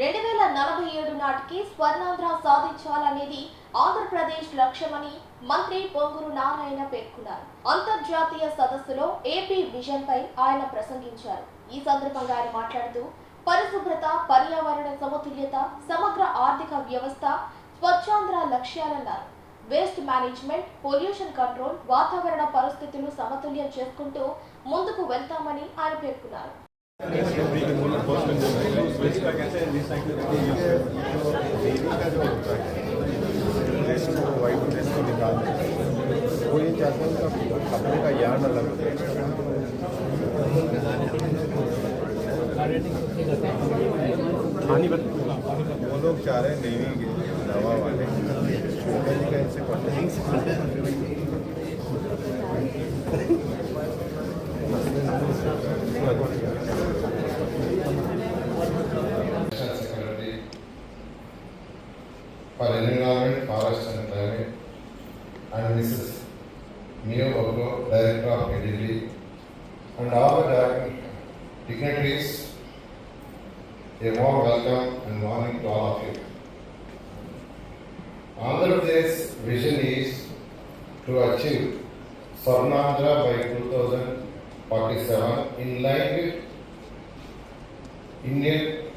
రెండు వేల నలభై ఏడు నాటికి స్వర్ణాంధ్ర సాధించాలనేది ఆంధ్రప్రదేశ్ లక్ష్యమని మంత్రి పొంగూరు నారాయణ పేర్కొన్నారు. అంతర్జాతీయ సదస్సులో ఏపీ విజన్ పై ఆయన ప్రసంగించారు. ఈ సందర్భంగా ఆయన మాట్లాడుతూ పరిశుభ్రత పర్యావరణ సమతుల్యత సమగ్ర ఆర్థిక వ్యవస్థ స్వచ్ఛాంధ్ర లక్ష్యాలన్నారు. వేస్ట్ మేనేజ్మెంట్ పొల్యూషన్ కంట్రోల్ వాతావరణ పరిస్థితులు సమతుల్యం చేసుకుంటూ ముందుకు వెళ్తామని ఆయన పేర్కొన్నారు. वो ये चाहते हैं उनका कपड़े का यार्ड अलग वो लोग चाह रहे हैं नेवी के दवा वाले का इनसे National for Environment, Forest and Climate, and Mrs. Mio Boko, Director of EDG, and all the dignitaries, a warm welcome and morning to all of you. Andhra Pradesh's vision is to achieve Swarnandhra by 2047 in line with Indian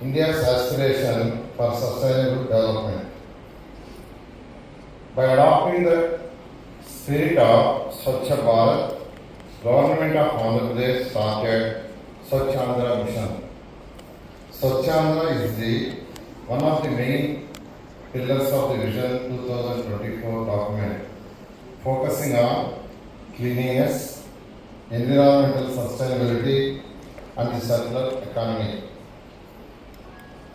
India's aspiration for sustainable development. By adopting the spirit of Swachh Bharat, Government of Andhra Pradesh started Swachh Andhra Mission. Swachh Andhra is the one of the main pillars of the Vision 2024 document, focusing on cleanliness, environmental sustainability, and the circular economy.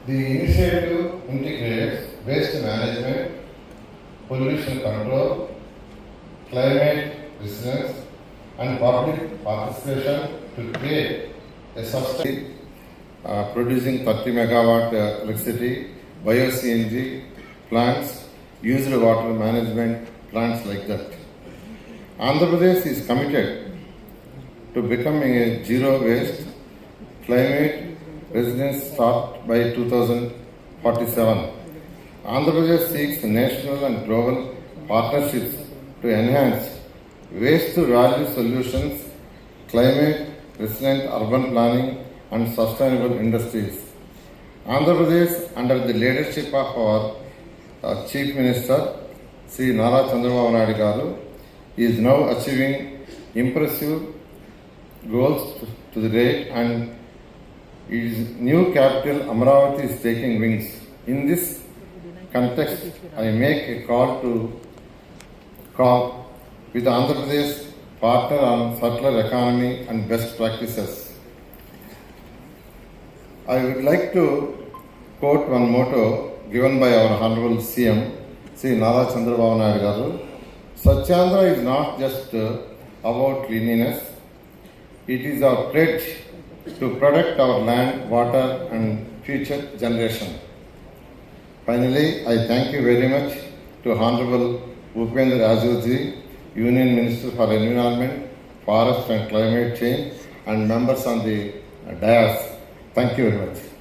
The initiative integrates waste management, pollution control, climate resilience, and public participation to create a sustainable uh, producing 30 megawatt uh, electricity, bio-CNG plants, used water management plants like that. Andhra Pradesh is committed to becoming a zero waste climate residence start by 2047. Andhra Pradesh seeks national and global partnerships to enhance waste to value solutions, climate resilient urban planning, and sustainable industries. Andhra Pradesh, under the leadership of our uh, Chief Minister, Sri Nara Chandrababu Naidu Garu, is now achieving impressive goals to, the date and its new capital Amravati is taking wings. In this context, I make a call to call with Andhra Pradesh partner on circular economy and best practices. I would like to quote one motto given by our Honorable CM, Sri Nara Chandrababu Naidu Garu. Is not just about cleanliness, it is our pledge to protect our land, water, and future generation. Finally, I thank you very much to Honorable Bhupendra Rajurji, Union Minister for Environment, Forest and Climate Change, and members on the dais. Thank you very much.